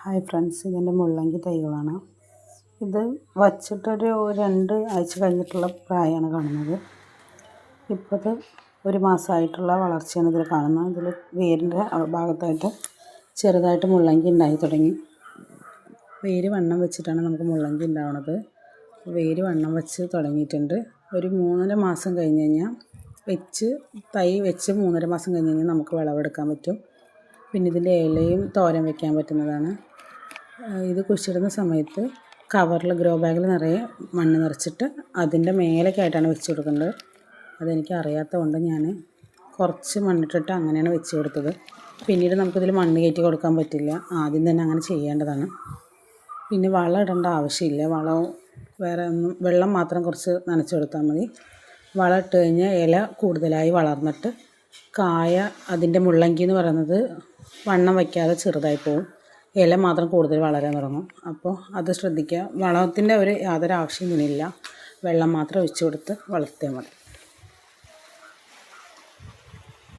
Hi friends ഇതിന്റെ മുള്ളങ്കി തൈകളാണ്. ഇത് വച്ചിട്ടൊരു രണ്ട് ആഴ്ച കഴിഞ്ഞിട്ടുള്ള പ്രായമാണ് കാണുന്നത്. ഇപ്പോഴത് ഒരു മാസമായിട്ടുള്ള വളർച്ചയാണ് ഇതിൽ കാണുന്നത്. ഇതിൽ വേരിന്റെ ഭാഗത്തായിട്ട് ചെറുതായിട്ട് മുള്ളങ്കി ഉണ്ടായി തുടങ്ങി. വേര് വണ്ണം വെച്ചിട്ടാണ് നമുക്ക് മുള്ളങ്കി ഉണ്ടാവുന്നത് വേര് വണ്ണം വെച്ച് തുടങ്ങിയിട്ടുണ്ട്. ഒരു മൂന്നര മാസം കഴിഞ്ഞ് കഴിഞ്ഞാൽ വെച്ച് തൈ വെച്ച് മൂന്നര മാസം കഴിഞ്ഞ് കഴിഞ്ഞാൽ നമുക്ക് വിളവെടുക്കാൻ പറ്റും. പിന്നെ ഇതിന്റെ ഇലയും തോരൻ വെക്കാൻ പറ്റുന്നതാണ്. ഇത് കുഴിച്ചിടുന്ന സമയത്ത് കവറിൽ ഗ്രോ ബാഗിൽ നിറയെ മണ്ണ് നിറച്ചിട്ട് അതിന്റെ മേലേക്കായിട്ടാണ് വെച്ച് കൊടുക്കേണ്ടത് അതെനിക്ക് അറിയാത്തത് കൊണ്ട് ഞാൻ കുറച്ച് മണ്ണിട്ടിട്ട് അങ്ങനെയാണ് വെച്ച് കൊടുത്തത്. പിന്നീട് നമുക്കിതിൽ മണ്ണ് കയറ്റി കൊടുക്കാൻ പറ്റില്ല. ആദ്യം തന്നെ അങ്ങനെ ചെയ്യേണ്ടതാണ്. പിന്നെ വളം ഇടേണ്ട ആവശ്യമില്ല. വളവും വേറെ ഒന്നും വെള്ളം മാത്രം കുറച്ച് നനച്ച് കൊടുത്താൽ മതി. വളം ഇട്ട് കഴിഞ്ഞാൽ ഇല കൂടുതലായി വളർന്നിട്ട് കായ അതിന്റെ മുള്ളങ്കി എന്ന് പറയുന്നത് വണ്ണം വയ്ക്കാതെ ചെറുതായി പോകും ഇല മാത്രം കൂടുതൽ വളരാൻ തുടങ്ങും. അപ്പോൾ അത് ശ്രദ്ധിക്കുക. വളത്തിന്റെ ഒരു യാതൊരു ആവശ്യം ഇതിനില്ല വെള്ളം മാത്രം ഒഴിച്ച് കൊടുത്ത് വളർത്തിയാൽ മതി.